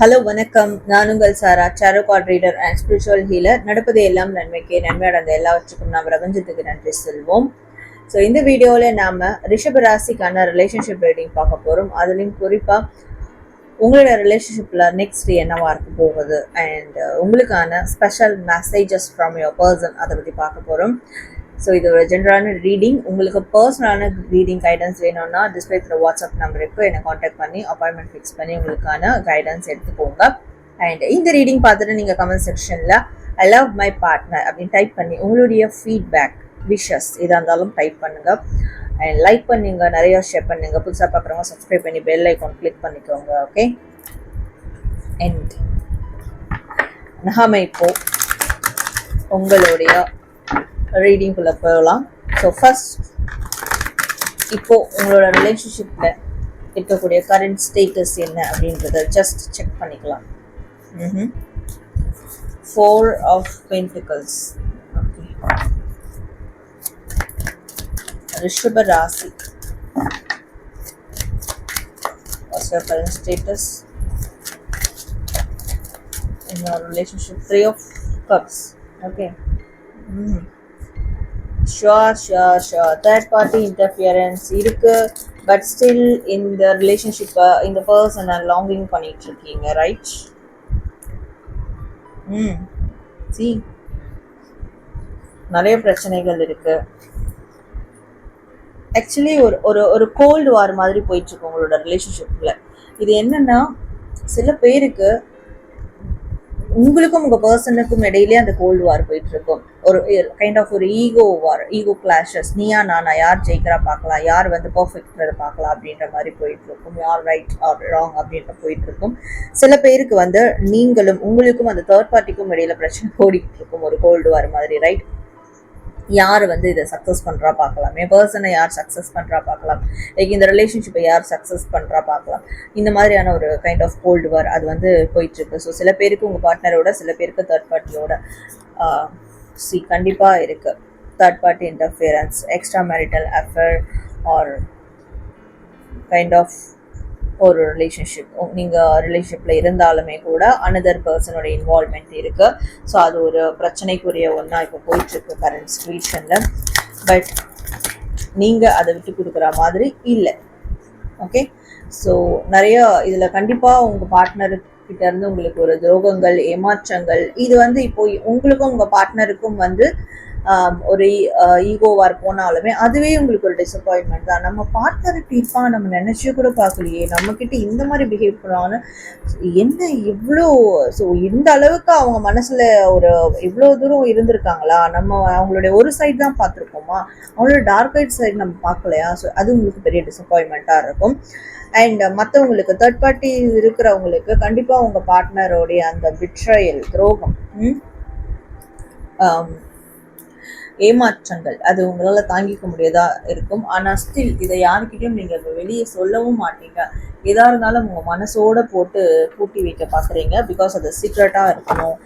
Hello வணக்கம். நான் உங்கள் சாரா sorrow card reader and spiritual healer நடப்பது எல்லாம் நன்மைக்கு நன்மை அடைந்த எல்லாவற்றுக்கும் நாம் பிரபஞ்சத்துக்கு நன்றி செல்வோம். ஸோ இந்த வீடியோவில் நாம் ரிஷப ராசிக்கான ரிலேஷன்ஷிப் ரீடிங் பார்க்க போகிறோம் அதுலேயும் குறிப்பாக உங்களோட ரிலேஷன்ஷிப்பில் நெக்ஸ்ட் என்னவாக இருக்க போகுது? அண்ட் உங்களுக்கான special messages from your person அதை பற்றி பார்க்க போகிறோம் ஸோ இது ஒரு ஜென்ரலான ரீடிங் உங்களுக்கு பர்சனலான ரீடிங் கைடன்ஸ் வேணும்னா டிஸ்பிளே த்ரூ வாட்ஸ்அப் நம்பருக்கு என்னை காண்டாக்ட் பண்ணி அப்பாயின்மெண்ட் ஃபிக்ஸ் பண்ணி உங்களுக்கான கைடன்ஸ் எடுத்துக்கோங்க. அண்ட் இந்த ரீடிங் பார்த்துட்டு நீங்கள் கமெண்ட் செக்ஷனில் ஐ லவ் மை பார்ட்னர் அப்படின்னு டைப் பண்ணி உங்களுடைய ஃபீட்பேக் விஷஸ் எதாக இருந்தாலும் டைப் பண்ணுங்க. அண்ட் லைக் பண்ணுங்க நிறைய ஷேர் பண்ணுங்க. புதுசாக பார்க்குறவங்க சப்ஸ்கிரைப் பண்ணி பெல் ஐக்கான் கிளிக் பண்ணிக்கோங்க ஓகே அண்ட் நகமை இப்போ உங்களுடைய ரீடிங்குள்ளே போகலாம் ஸோ ஃபர்ஸ்ட் இப்போ உங்களோட ரிலேஷன்ஷிப்பில் இருக்கக்கூடிய கரண்ட் ஸ்டேட்டஸ் என்ன அப்படின்றத ஜஸ்ட் செக் பண்ணிக்கலாம் ஃபோர் ஆஃப் பென்டிகல்ஸ் ஓகே ரிஷப ராசி What's your current status in your relationship? Three of Cups. Okay. Mm. Sure sure sure third party interference இருக்கு பட் ஸ்டில் இந்த ரிலேஷன்ஷிப்பை இந்த பர்சனை லாங்கிங் பண்ணிட்டு இருக்கீங்க ரைட் ம் சி நிறைய பிரச்சனைகள் இருக்கு. ஆக்சுவலி ஒரு ஒரு ஒரு கோல்டு வார் மாதிரி போயிட்டுருக்கு உங்களோட ரிலேஷன்ஷிப்பில் இது என்னென்னா சில பேருக்கு உங்களுக்கும் உங்க பர்சனுக்கும் இடையிலே அந்த கோல்டு வார் போயிட்டு இருக்கும் ஒரு கைண்ட் ஆஃப் ஒரு ஈகோ வார் ஈகோ கிளாஷஸ் நீயா நானா? யார் ஜெயிக்கிறா பார்க்கலாம். யார் வந்து பர்ஃபெக்ட்றத பார்க்கலாம் அப்படின்ற மாதிரி போயிட்டு இருக்கும் யார் ரைட் ஆர் ராங் அப்படின்ற போயிட்டு இருக்கும் சில பேருக்கு வந்து நீங்களும் உங்களுக்கும் அந்த தேர்ட் பார்ட்டிக்கும் இடையில பிரச்சனை ஓடிட்டு இருக்கும் ஒரு கோல்டு வார் மாதிரி ரைட் யார் வந்து இதை சக்ஸஸ் பண்ணுறா பார்க்கலாம்? என் பர்சனை யார் சக்ஸஸ் பண்ணுறா பார்க்கலாம்? லைக் இந்த ரிலேஷன்ஷிப்பை யார் சக்ஸஸ் பண்ணுறா பார்க்கலாம்? இந்த மாதிரியான ஒரு கைண்ட் ஆஃப் கோல்டு வார் அது வந்து போயிட்டுருக்கு. ஸோ சில பேருக்கு உங்கள் பார்ட்னரோட சில பேருக்கு தேர்ட் பார்ட்டியோட சி கண்டிப்பாக இருக்குது third party interference extra marital affair or kind of ஒரு ரிலேஷன்ஷிப் நீங்கள் ரிலேஷன்ஷிப்பில் இருந்தாலுமே கூட அனதர் பர்சனோட இன்வால்மெண்ட் இருக்குது ஸோ அது ஒரு பிரச்சனைக்குரிய ஒன்றா இப்போ போயிட்டுருக்கு கரண்ட் சுச்சுவேஷனில் பட் நீங்கள் அதை விட்டு கொடுக்குற மாதிரி இல்லை. ஓகே ஸோ நிறைய இதில் கண்டிப்பாக உங்கள் பார்ட்னர்கிட்ட இருந்து உங்களுக்கு ஒரு துரோகங்கள் ஏமாற்றங்கள் இது வந்து இப்போ உங்களுக்கும் உங்கள் பார்ட்னருக்கும் வந்து ஒரு ஈகோவாக போனாலுமே அதுவே உங்களுக்கு ஒரு டிசப்பாயின்மெண்ட் தான். நம்ம பார்ட்னருக்கு இருப்பா நம்ம நினச்சி கூட பார்க்கலையே. நம்மக்கிட்ட இந்த மாதிரி பிஹேவ் பண்ணுவாங்கன்னு என்ன இவ்வளோ ஸோ இந்த அளவுக்கு அவங்க மனசில் ஒரு இவ்வளோ தூரம் இருந்திருக்காங்களா? நம்ம அவங்களுடைய ஒரு சைடு தான் பார்த்துருக்கோமா அவங்களோட டார்க் ஹைட் சைடு நம்ம பார்க்கலையா? ஸோ அது உங்களுக்கு பெரிய டிசப்பாயின்மெண்ட்டாக இருக்கும். அண்ட் மற்றவங்களுக்கு தேர்ட் பார்ட்டி இருக்கிறவங்களுக்கு கண்டிப்பாக உங்கள் பார்ட்னரோடைய அந்த பிட்ரையல் துரோகம் ஏமாற்றங்கள். அது உங்களால் தாங்கிக்க முடியாதா இருக்கும். ஆனால் ஸ்டில் இதை யாருக்கிட்டையும் நீங்கள் வெளியே சொல்லவும் மாட்டீங்க. எதாக இருந்தாலும் உங்கள் மனசோட போட்டு பூட்டி வைக்க பார்க்குறீங்க பிகாஸ் அது சீக்ரெட்டாக இருக்கணும்.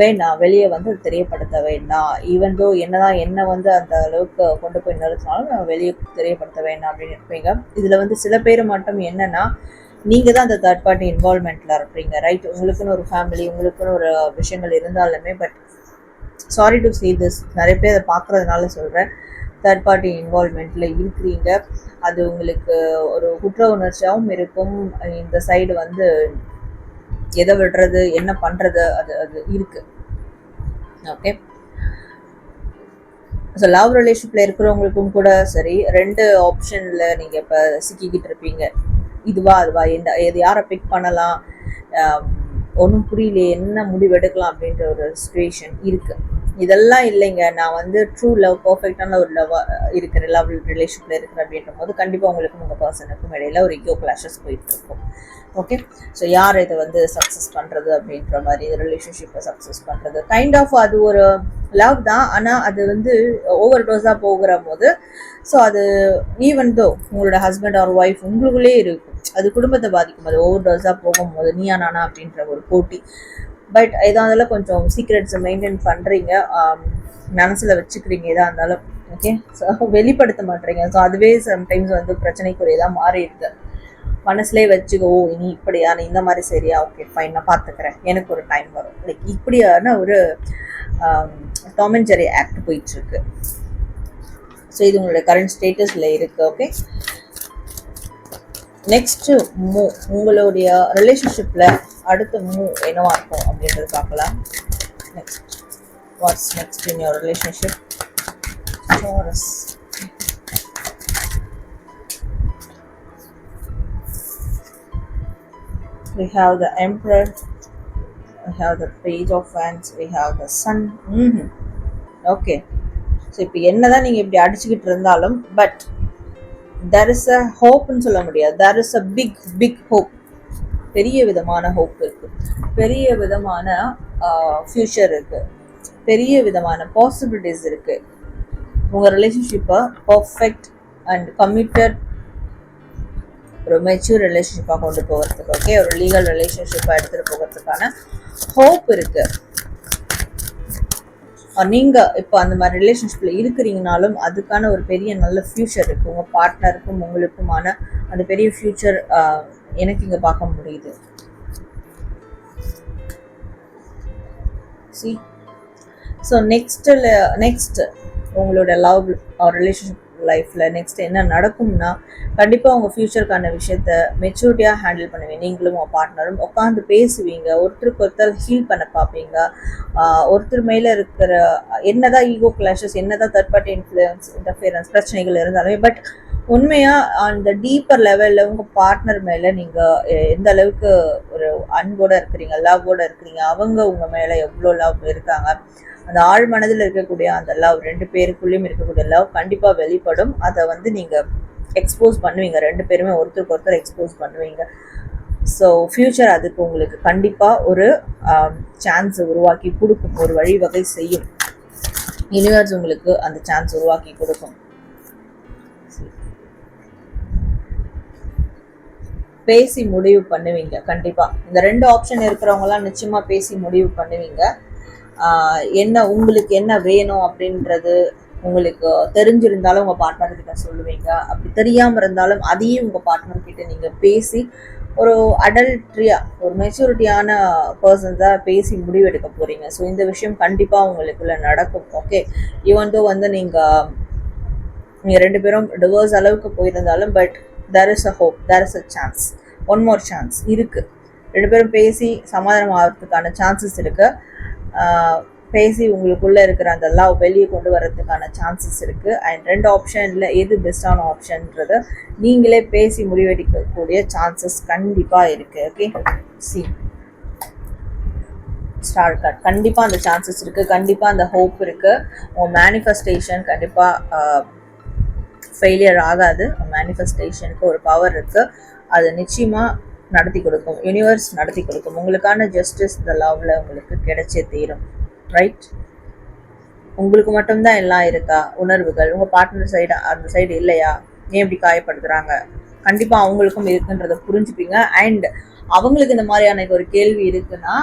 வேண்டாம். வெளியே வந்து தெரியப்படுத்த வேண்டாம். ஈவன் தோ என்னதான் என்ன வந்து அந்த அளவுக்கு கொண்டு போய் நிறுத்தினாலும் வெளியே தெரியப்படுத்த வேண்டாம் அப்படின்னு இருப்பீங்க. இதில் வந்து சில பேர் மட்டும் என்னன்னா நீங்கள் தான் அந்த தேர்ட் பார்ட்டி இன்வால்மெண்ட்டில் இருப்பீங்க. ரைட் உங்களுக்குன்னு ஒரு ஃபேமிலி உங்களுக்குன்னு ஒரு விஷயங்கள் இருந்தாலுமே but sorry to see this நிறைய பேர் அதை பார்க்குறதுனால சொல்கிறேன் தேர்ட் பார்ட்டி இன்வால்மெண்ட்டில் இருக்கிறீங்க. அது உங்களுக்கு ஒரு குற்ற உணர்ச்சியாகவும் இருக்கும். இந்த சைடு வந்து எதை விடுறது என்ன பண்ணுறது அது அது இருக்குது ஓகே ஸோ லவ் ரிலேஷன்ஷிப்பில் இருக்கிறவங்களுக்கும் கூட சரி ரெண்டு ஆப்ஷனில் நீங்கள் இப்போ சிக்கிக்கிட்டு இருப்பீங்க. இதுவா அதுவா எந்த எது யாரை பிக் பண்ணலாம்? ஒன்றும் புரியலையே என்ன முடிவு எடுக்கலாம் அப்படின்ற ஒரு சுச்சுவேஷன் இருக்குது இதெல்லாம் இல்லைங்க. நான் வந்து ட்ரூ லவ் பர்ஃபெக்டான ஒரு லவ் இருக்கிற லவ் ரிலேஷன்ல இருக்கிற அப்படின்ற போது கண்டிப்பாக உங்களுக்கும் உங்கள் பர்சனுக்கும் இடையில ஒரு ஈகோ கிளாஷஸ் போயிட்டு இருக்கும். ஓகே ஸோ யார் இதை வந்து சக்ஸஸ் பண்ணுறது அப்படின்ற மாதிரி ரிலேஷன்ஷிப்பை சக்ஸஸ் பண்ணுறது கைண்ட் ஆஃப் அது ஒரு லவ் தான். ஆனால் அது வந்து ஓவர் டோஸாக போகிற போது ஸோ அது ஈவன் தோ உங்களோட ஹஸ்பண்ட் ஆர் ஒய்ஃப் உங்களுக்குள்ளே இருக்கும். அது குடும்பத்தை பாதிக்கும். அது ஓவர் டோஸாக போகும்போது நீயா நானா அப்படின்ற ஒரு போட்டி பட் எதாக இருந்தாலும் கொஞ்சம் சீக்ரெட்ஸை மெயின்டைன் பண்ணுறீங்க மனசில் வச்சுக்கிறீங்க எதாக இருந்தாலும். ஓகே ஸோ வெளிப்படுத்த மாட்டேறீங்க ஸோ அதுவே சம்டைம்ஸ் வந்து பிரச்சனைக்குரியதாக மாறிடுது மனசுலேயே வச்சுக்கோ நீ இப்படியா? நீ இந்த மாதிரி சரியா? ஓகே ஃபைன் நான் பார்த்துக்கிறேன் எனக்கு ஒரு டைம் வரும். லைக் இப்படியான ஒரு Tom and Jerry and Jerry act போயிட்டுருக்கு. ஸோ இது உங்களுடைய கரண்ட் ஸ்டேட்டஸில் இருக்குது ஓகே நெக்ஸ்ட்டு மூ உங்களுடைய ரிலேஷன்ஷிப்பில் அடுத்த மூ என்னவா இருக்கும் அப்படின்றது பார்க்கலாம் next what's next in your relationship Taurus. We have the Emperor. We have the Page of Wands. We have the Sun. Mm-hmm. Okay so இப்போ என்னதான் நீங்கள் இப்படி அடிச்சுக்கிட்டு இருந்தாலும் பட் தெர் இஸ் அ ஹோப்னு சொல்ல முடியாது there is a big big hope பெரிய விதமான ஹோப் இருக்கு. பெரிய விதமான ஃப்யூச்சர் இருக்கு. பெரிய விதமான பாசிபிலிட்டிஸ் இருக்கு. உங்கள் ரிலேஷன்ஷிப்பை பர்ஃபெக்ட் அண்ட் கமிட்டட் ஒரு மெச்சூர் ரிலேஷன்ஷிப்பாக கொண்டு போகிறதுக்கு ஓகே ஒரு லீகல் ரிலேஷன்ஷிப்பாக எடுத்துகிட்டு போகிறதுக்கான ஹோப் இருக்குது நீங்கள் இப்போ அந்த மாதிரி ரிலேஷன்ஷிப்பில் இருக்கிறீங்கனாலும் அதுக்கான ஒரு பெரிய நல்ல ஃப்யூச்சர் இருக்குது உங்கள் பார்ட்னருக்கும் உங்களுக்குமான அந்த பெரிய ஃப்யூச்சர் எனக்கு இங்கே பார்க்க முடியுது. சி ஸோ நெக்ஸ்ட்டில் நெக்ஸ்ட் உங்களோட லவ் ரிலேஷன்ஷிப் லைஃப்பில் நெக்ஸ்ட் என்ன நடக்கும்னா கண்டிப்பாக உங்கள் ஃப்யூச்சருக்கான விஷயத்த மெச்சூரிட்டியாக ஹேண்டில் பண்ணுவீங்க. நீங்களும் உங்கள் பார்ட்னரும் உட்காந்து பேசுவீங்க. ஒருத்தருக்கு ஒருத்தர் ஹீல் பண்ண பார்ப்பீங்க. ஒருத்தர் மேலே இருக்கிற என்னதான் ஈகோ கிளாஷஸ் என்னதான் தேர்ட் பார்ட்டி இன்ஃப்ளூயன்ஸ் இன்டர்ஃபியரன்ஸ் பிரச்சனைகள் இருந்தாலுமே பட் உண்மையாக அந்த டீப்பர் லெவலில் உங்கள் பார்ட்னர் மேலே நீங்கள் எந்த அளவுக்கு ஒரு அன்போடு இருக்கிறீங்க லவ்வோடு இருக்கிறீங்க அவங்க உங்கள் மேலே எவ்வளோ லவ் இருக்காங்க அந்த ஆழ் மனதில் இருக்கக்கூடிய அந்த லவ் ரெண்டு பேருக்குள்ளேயும் இருக்கக்கூடிய லவ் கண்டிப்பாக வெளிப்படும். அதை வந்து நீங்கள் எக்ஸ்போஸ் பண்ணுவீங்க. ரெண்டு பேருமே ஒருத்தருக்கு ஒருத்தர் எக்ஸ்போஸ் பண்ணுவீங்க. ஸோ ஃப்யூச்சர் அதுக்கு உங்களுக்கு கண்டிப்பாக ஒரு சான்ஸ் உருவாக்கி கொடுக்கும். ஒரு வழிவகை செய்யும். யூனிவர்ஸ் உங்களுக்கு அந்த சான்ஸ் உருவாக்கி கொடுக்கும். பேசி முடிவு பண்ணுவீங்க. கண்டிப்பாக இந்த ரெண்டு ஆப்ஷன் இருக்கிறவங்களாம் நிச்சயமாக பேசி முடிவு பண்ணுவீங்க. என்ன உங்களுக்கு என்ன வேணும் அப்படின்றது உங்களுக்கு தெரிஞ்சிருந்தாலும் உங்கள் பார்ட்னர் கிட்ட சொல்லுவீங்க. அப்படி தெரியாமல் இருந்தாலும் அதையும் உங்கள் பார்ட்னர் கிட்ட நீங்கள் பேசி ஒரு அடல்ட்ரியாக ஒரு மெச்சூரிட்டியான பர்சன் தான் பேசி முடிவெடுக்க போகிறீங்க ஸோ இந்த விஷயம் கண்டிப்பாக உங்களுக்குள்ள நடக்கும். ஓகே ஈவன் தோ வந்து நீங்கள் நீங்கள் ரெண்டு பேரும் டிவோர்ஸ் அளவுக்கு போயிருந்தாலும் but there is a hope there is a chance one more chance இருக்குது ரெண்டு பேரும் பேசி சமாதானம் ஆகிறதுக்கான சான்சஸ் இருக்குது பேசி உங்களுக்குள்ளே இருக்கிற அந்த லவ் வெளியே கொண்டு வர்றதுக்கான சான்சஸ் இருக்குது அண்ட் ரெண்டு ஆப்ஷனில் எது பெஸ்ட்டான ஆப்ஷன்றத நீங்களே பேசி முடிவெடுக்கக்கூடிய சான்சஸ் கண்டிப்பாக இருக்குது ஓகே சி ஸ்டார் கார்ட் கண்டிப்பாக அந்த சான்சஸ் இருக்குது கண்டிப்பாக அந்த ஹோப் இருக்குது உங்கள் மேனிஃபெஸ்டேஷன் கண்டிப்பாக ஃபெயிலியர் ஆகாது. மேனிஃபெஸ்டேஷனுக்கு ஒரு பவர் இருக்குது அது நிச்சயமாக நடத்தி கொடுக்கும். யூனிவர்ஸ் நடத்தி கொடுக்கும். உங்களுக்கான ஜஸ்டிஸ் இந்த லவ்ல உங்களுக்கு கிடைச்சே தீரும். ரைட் உங்களுக்கு மட்டும்தான் எல்லாம் இருக்கா? உணர்வுகள். உங்கள் பார்ட்னர் சைடு அந்த சைடு இல்லையா? ஏன் இப்படி காயப்படுத்துகிறாங்க கண்டிப்பாக அவங்களுக்கும் இருக்குன்றத புரிஞ்சுப்பீங்க. அண்ட் அவங்களுக்கு இந்த மாதிரியான ஒரு கேள்வி இருக்குன்னா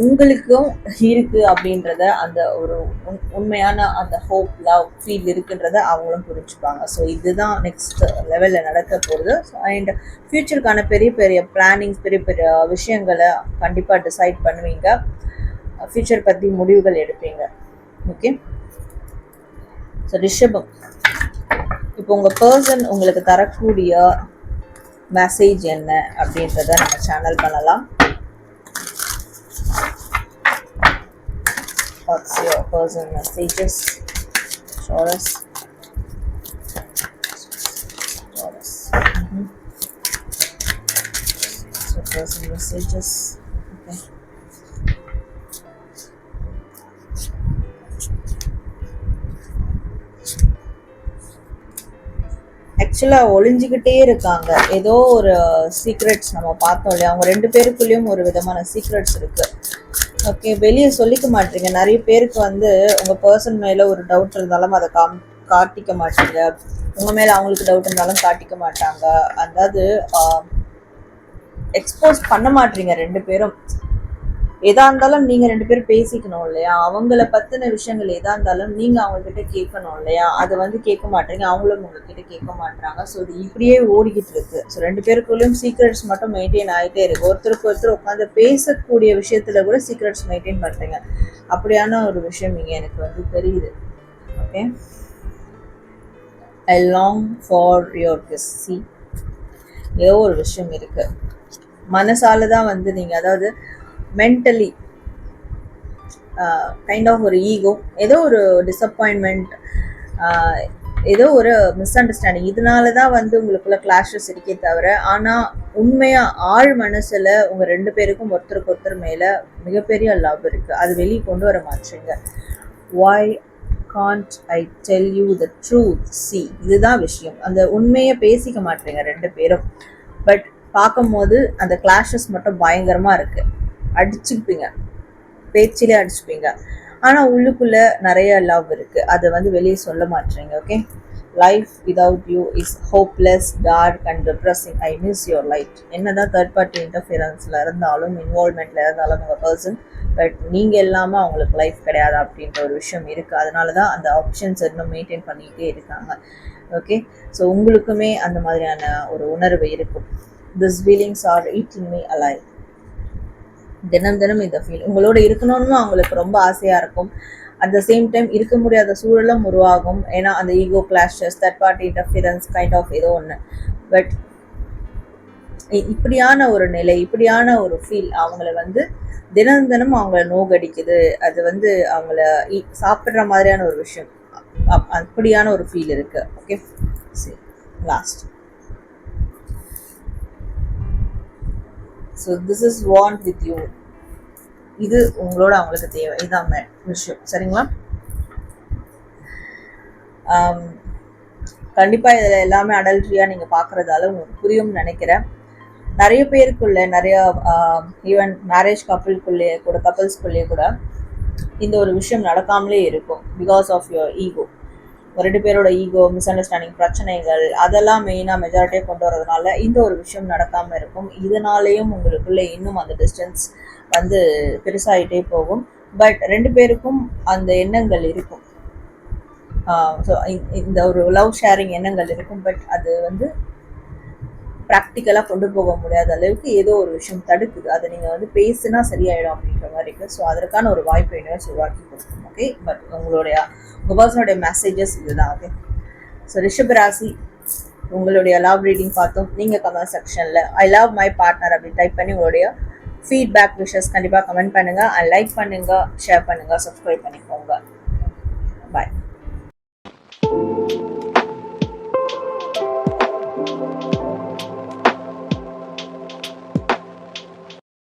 உங்களுக்கும் இருக்கு அப்படின்றத அந்த ஒரு உண்மையான அந்த ஹோப் லவ் ஃபீல் இருக்குன்றத அவங்களும் புரிஞ்சுப்பாங்க. ஸோ இதுதான் நெக்ஸ்ட் லெவலில் நடக்க போகுது. ஸோ அண்ட் ஃப்யூச்சருக்கான பெரிய பெரிய பிளானிங்ஸ் பெரிய பெரிய விஷயங்களை கண்டிப்பாக டிசைட் பண்ணுவீங்க. ஃப்யூச்சர் பற்றி முடிவுகள் எடுப்பீங்க. ஓகே ஸோ ரிஷபம். இப்போ உங்கள் பர்சன் உங்களுக்கு தரக்கூடிய மெசேஜ் என்ன அப்படின்றத நம்ம சேனல் பண்ணலாம். What's your person messages Taurus Taurus mm-hmm. so person messages okay. ஆக்சுவலாக ஒளிஞ்சிக்கிட்டே இருக்காங்க. ஏதோ ஒரு uh, சீக்ரெட்ஸ் நம்ம பார்த்தோம் இல்லையா? அவங்க ரெண்டு பேருக்குள்ளேயும் ஒரு விதமான சீக்ரெட்ஸ் இருக்குது ஓகே வெளியே சொல்லிக்க மாட்டீங்க. நிறைய பேருக்கு வந்து உங்கள் பர்சன் மேலே ஒரு டவுட் இருந்தாலும் அதை காம் காட்டிக்க மாட்டீங்க. உங்கள் மேலே அவங்களுக்கு டவுட் இருந்தாலும் காட்டிக்க மாட்டாங்க. அதாவது எக்ஸ்போஸ் பண்ண மாட்டீங்க ரெண்டு பேரும். எதா இருந்தாலும் நீங்க ரெண்டு பேரும் பேசிக்கணும் இல்லையா? அவங்கள பத்தின விஷயங்கள் எதா இருந்தாலும் நீங்க அவங்க கிட்ட கேட்கணும் இல்லையா? அதை வந்து கேட்க மாட்டீங்க அவங்களும் உங்ககிட்ட கேட்க மாட்டாங்க ஸோ இது இப்படியே ஓடிக்கிட்டு இருக்கு. ஸோ ரெண்டு பேருக்குள்ளேயும் சீக்ரெட்ஸ் மட்டும் மெயின்டைன் ஆகிட்டே இருக்கு. ஒருத்தருக்கு ஒருத்தர் உட்காந்து பேசக்கூடிய விஷயத்துல கூட சீக்ரெட்ஸ் மெயின்டைன் பண்றீங்க. அப்படியான ஒரு விஷயம் இங்கே எனக்கு வந்து தெரியுது. Okay I long for your kiss C ஏதோ ஒரு விஷயம் இருக்கு. மனசால தான் வந்து நீங்க அதாவது மென்டலி கைண்ட் ஆஃப் ஒரு ஈகோ ஏதோ ஒரு டிசப்பாயின்மெண்ட் uh, ஏதோ ஒரு மிஸ் அண்டர்ஸ்டாண்டிங் இதனால தான் வந்து உங்களுக்குள்ள கிளாஷஸ் இருக்கே தவிர ஆனால் உண்மையாக ஆழ் மனசில் உங்கள் ரெண்டு பேருக்கும் ஒருத்தருக்கு ஒருத்தர் மேலே மிகப்பெரிய லவ் இருக்குது அது வெளியே கொண்டு வர மாட்டீங்க. Why can't I tell you the truth C இதுதான் விஷயம். அந்த உண்மையை பேசிக்க மாட்டேங்க ரெண்டு பேரும். பட் பார்க்கும்போது அந்த கிளாஷஸ் மட்டும் பயங்கரமாக இருக்குது அடிச்சுப்பீங்க பேச்சிலே அடிச்சுப்பீங்க ஆனால் உள்ளுக்குள்ள நிறைய லவ் இருக்கு. அதை வந்து வெளியே சொல்ல மாட்டீங்க okay life without you is hopeless dark and depressing I miss your light என்னதான் தேர்ட் பார்ட்டி இன்டர்ஃபியரன்ஸில் இருந்தாலும் இன்வால்மெண்ட்டில் இருந்தாலும் உங்கள் பர்சன் பட் நீங்கள் இல்லாமல் அவங்களுக்கு லைஃப் கிடையாது அப்படின்ற ஒரு விஷயம் இருக்குது அதனால தான் அந்த ஆப்ஷன்ஸ் இன்னும் மெயின்டைன் பண்ணிக்கிட்டே இருக்காங்க ஓகே ஸோ உங்களுக்குமே அந்த மாதிரியான ஒரு உணர்வு இருக்கும். This feelings are eating me alive தினம் தினம் இந்த ஃபீல் உங்களோட இருக்கணும்னு அவங்களுக்கு ரொம்ப ஆசையாக இருக்கும். அட் த சேம் டைம் இருக்க முடியாத சூழலும் உருவாகும். ஏன்னா அந்த ego clashes third party interference kind of ஏதோ ஒன்று பட் இப்படியான ஒரு நிலை இப்படியான ஒரு ஃபீல் அவங்கள வந்து தினம் தினம் அவங்கள நோகடிக்குது. அது வந்து அவங்கள இ- மாதிரியான ஒரு விஷயம். அப்- அப்படியான ஒரு ஃபீல் இருக்கு. ஓகே சரி last so this is want with you இது உங்களோட அவங்களுக்கு தேவை. இதுதான் மே- விஷயம். சரிங்களா? கண்டிப்பாக கண்டிப்பா இதுல எல்லாமே அடல்ட்ரியாக நீங்க பாக்குறதால உங்களுக்கு புரியும்னு நினைக்கிறேன். நிறைய பேருக்குள்ள நிறைய ஈவன் மேரேஜ் கப்பிள்குள்ளேயே கூட கப்பிள்ஸ்குள்ளேயே கூட இந்த ஒரு விஷயம் நடக்காமலே இருக்கும் பிகாஸ் ஆஃப் யுவர் ஈகோ ரெண்டு பேரோட ஈகோ மிஸ் அண்டர்ஸ்டாண்டிங் பிரச்சனைகள் அதெல்லாம் மெயினாக மெஜாரிட்டியாக கொண்டு வரதுனால இந்த ஒரு விஷயம் நடக்காமல் இருக்கும். இதனாலேயும் உங்களுக்குள்ள இன்னும் அந்த டிஸ்டன்ஸ் வந்து பெருசாகிட்டே போகும். பட் ரெண்டு பேருக்கும் அந்த எண்ணங்கள் இருக்கும். ஸோ இந்த ஒரு லவ் ஷேரிங் எண்ணங்கள் இருக்கும். பட் அது வந்து ப்ராக்டிக்கலாக கொண்டு போக முடியாத அளவுக்கு ஏதோ ஒரு விஷயம் தடுக்குது. அதை நீங்கள் வந்து பேசுனா சரியாயிடும் அப்படின்ற மாதிரி இருக்குது ஸோ அதற்கான ஒரு வாய்ப்பை யூனிவர்ஸ் உருவாக்கி கொடுக்கும். ஓகே பட் உங்களுடைய உங்கள் பர்சனுடைய மெசேஜஸ் இதுதான் ஓகே ஸோ ரிஷப் ராசி உங்களுடைய லவ் ரீடிங் பார்த்தோம். நீங்கள் கமெண்ட் செக்ஷனில் ஐ லவ் மை பார்ட்னர் அப்படின்னு டைப் பண்ணி உங்களுடைய ஃபீட்பேக் விஷஸ் கண்டிப்பாக கமெண்ட் பண்ணுங்கள் லைக் பண்ணுங்கள் ஷேர் பண்ணுங்கள் சப்ஸ்கிரைப் பண்ணிக்கோங்க. பாய்